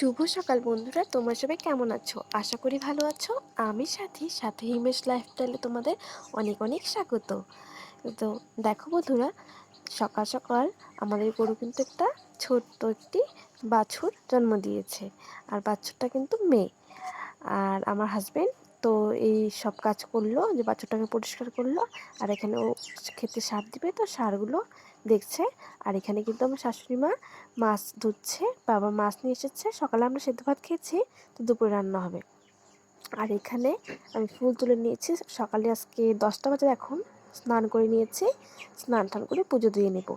শুভ সকাল বন্ধুরা, তোমরা সবাই কেমন আছো? আশা করি ভালো আছো। আমি সাথী, সাথে হিমেশ লাইফস্টাইলে তোমাদের অনেক অনেক স্বাগত। তো দেখো বন্ধুরা, সকাল সকাল আমাদের গরু কিন্তু একটা ছোট্ট একটি বাছুর জন্ম দিয়েছে। আর বাছুরটা কিন্তু মেয়ে। আর আমার হাজবেন্ড তো এই সব কাজ করল, যে বাছুরটাকে পরিষ্কার করল, আর এখানে ও খেতে সার দিবে, তো সারগুলো দেখছে। আর এখানে কিন্তু আমার শাশুড়ি মা মাছ ধুচ্ছে, বাবা মাছ নিয়ে এসেছে। সকালে আমরা সেদ্ধ ভাত খেয়েছি, তো দুপুরে রান্না হবে। আর এখানে আমি ফুল তুলে নিয়েছি। সকালে আজকে দশটা বাজে এখন, স্নান করে নিয়েছি। স্নান টান করে পুজো দিয়ে নেব।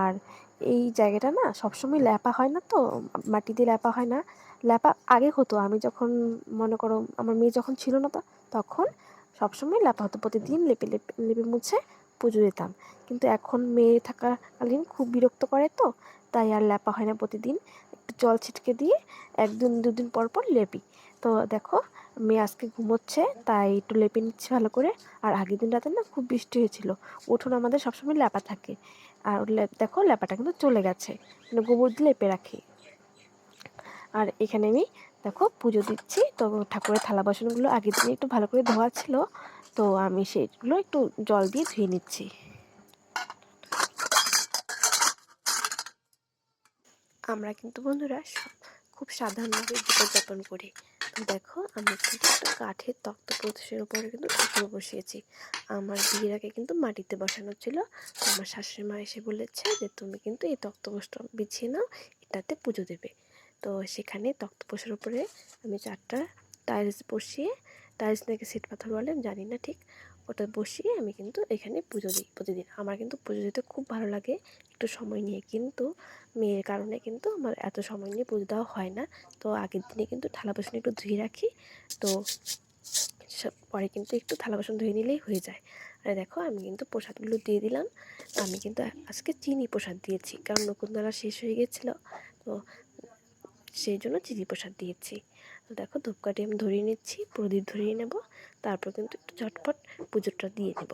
আর এই জায়গাটা না সবসময় ল্যাপা হয় না তো মাটি দিয়ে ল্যাপা হয় না। ল্যাপা আগে হতো, আমি যখন মনে করো আমার মেয়ে যখন ছিল না তখন সবসময় ল্যাপা হতো। প্রতিদিন লেপে লেপে লেপে মুছে পুজো দিতাম। কিন্তু এখন মেয়ে থাকাকালীন খুব বিরক্ত করে তো, তাই আর ল্যাপা হয় না প্রতিদিন। একটু জল ছিটকে দিয়ে একদিন, দুদিন পর পর লেপি। তো দেখো, মেয়ে আজকে ঘুমোচ্ছে, তাই একটু লেপে নিচ্ছে ভালো করে। আর আগের দিন রাতে না খুব বৃষ্টি হয়েছিল। উঠোন আমাদের সবসময় ল্যাপা থাকে। আর দেখো ল্যাপাটা কিন্তু চলে গেছে। মানে গোবর দিয়ে লেপে রাখি। আর এখানে আমি দেখো, পুজো দিচ্ছি। তো ঠাকুরের থালা বাসনগুলো আগের দিনে একটু ভালো করে ধোয়া ছিল। তো আমি সেইগুলো একটু জল দিয়ে ধুয়ে নিচ্ছি। আমরা কিন্তু বন্ধুরা খুব সাধারণভাবে জীবনযাপন করি। তো দেখো, আমি কিন্তু একটা কাঠের তক্ত প্রদেশের উপরে কিন্তু ঠাকুর বসিয়েছি। আমার বিয়ের আগে কিন্তু মাটিতে বসানো ছিল। আমার শাশুড়ি মা এসে বলেছে যে, তুমি কিন্তু এই তক্তপোষটা বিছিয়ে নাও, এটাতে পুজো দেবে। তো সেখানে তক্তপোষের উপরে আমি চারটা টাইলস বসিয়ে, টাইলস নাকি সিট পাথর বলে জানি না ঠিক, ওটা বসিয়ে আমি কিন্তু এখানে পুজো দিই প্রতিদিন। আমার কিন্তু পুজো দিতে খুব ভালো লাগে, একটু সময় নিয়ে। কিন্তু মেয়ের কারণে কিন্তু আমার এত সময় নিয়ে পুজো দেওয়া হয় না। তো আগের দিনে কিন্তু থালা বাসন একটু ধুয়ে রাখি, তো পরে কিন্তু একটু থালা বাসন ধুয়ে নিলেই হয়ে যায়। আর দেখো, আমি কিন্তু প্রসাদগুলো দিয়ে দিলাম। আমি কিন্তু আজকে চিনি প্রসাদ দিয়েছি, কারণ নকুন্দলা শেষ হয়ে গেছিল। তো সেই জন্য চিনি প্রসাদ দিয়েছি। দেখো ধূপকাঠি আমি ধরিয়ে নিচ্ছি, প্রদীপ ধরিয়ে নেব, তারপর কিন্তু একটু ঝটপট পুজোটা দিয়ে নেব।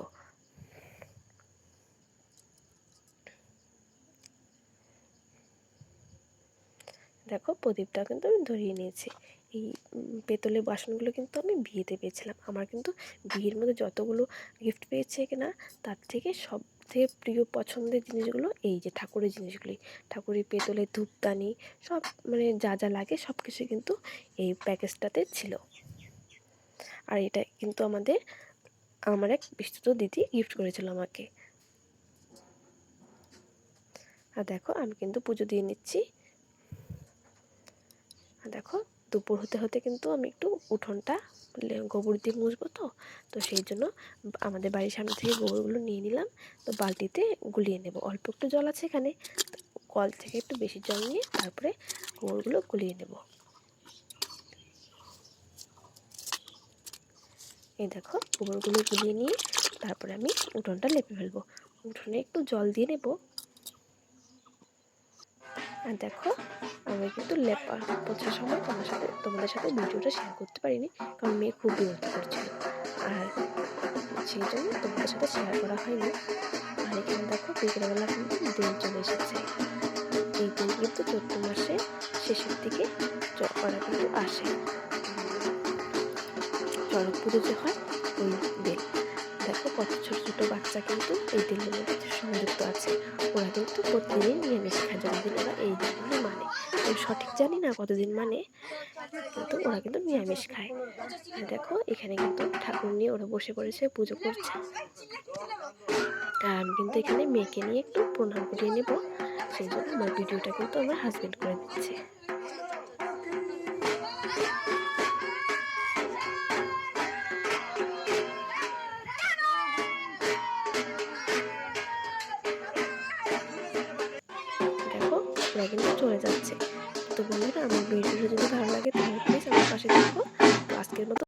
দেখো প্রদীপটা কিন্তু আমি ধরিয়ে নিয়েছি। এই পেতলের বাসনগুলো কিন্তু আমি বিয়েতে পেয়েছিলাম। আমার কিন্তু বিয়ের মধ্যে যতগুলো গিফট পেয়েছে কিনা, তার থেকে সব থেকে প্রিয় পছন্দের জিনিসগুলো এই যে ঠাকুরের জিনিসগুলি। ঠাকুরের পেতলের ধূপদানি, সব মানে যা যা লাগে সব কিছু কিন্তু এই প্যাকেজটাতে ছিল। আর এটা কিন্তু আমাদের, আমার এক বিস্তৃত দিদি গিফট করেছিল আমাকে। আর দেখো, আমি কিন্তু পুজো দিয়ে নিচ্ছি। আর দেখো দুপুর হতে হতে কিন্তু আমি একটু উঠোনটা গোবর দিয়ে মুছবো তো। তো সেই জন্য আমাদের বাড়ির সামনে থেকে গোবরগুলো নিয়ে নিলাম। তো বালতিতে গুলিয়ে নেব। অল্প একটু জল আছে এখানে। কল থেকে একটু বেশি জল নিয়ে তারপরে গোবরগুলো গুলিয়ে নেব। এই দেখো, গোবরগুলো গুলিয়ে নিয়ে তারপরে আমি উঠোনটা লেপে ফেলব। উঠোনে একটু জল দিয়ে নেব। আর দেখো আমি কিন্তু লেপা পোছার সময় তোমার সাথে, তোমাদের সাথে ভিডিওটা শেয়ার করতে পারিনি, কারণ মেয়ে খুব বিরক্ত করছিল। আর সেই জন্য তোমাদের সাথে শেয়ার করা হয়নি। আর এখানে দেখো, বিকেলবেলা কিন্তু দিন চলে এসেছে। এই দিন কিন্তু চৈত্র মাসে শেষের দিকে ওরা কিন্তু আসে। চড়ক পুজো যে হয়, ওই দিন। দেখো কত ছোট ছোট বাচ্চা কিন্তু এই দিনের মধ্যে সংযুক্ত আছে। ওরা কিন্তু প্রতিদিন নিরামিষ খায় জন্মদিন ওরা এই দিনগুলো মানে আমি সঠিক জানি না কতদিন মানে কিন্তু ওরা কিন্তু নিরামিষ খায়। দেখো এখানে কিন্তু ঠাকুর নিয়ে ওরা বসে পড়েছে, পুজো করছে। আর আমি কিন্তু এখানে মেয়েকে নিয়ে একটু প্রণাম করিয়ে নেব। সেই জন্য আমার ভিডিওটা কিন্তু আমার হাজব্যান্ড করে দিচ্ছে। ওরা কিন্তু চলে যাচ্ছে। তো বন্ধুরা, আমার ভিডিওটা যদি ভালো লাগে তাহলে প্লিজ আমার পাশে থাকো। তো আজকের মতো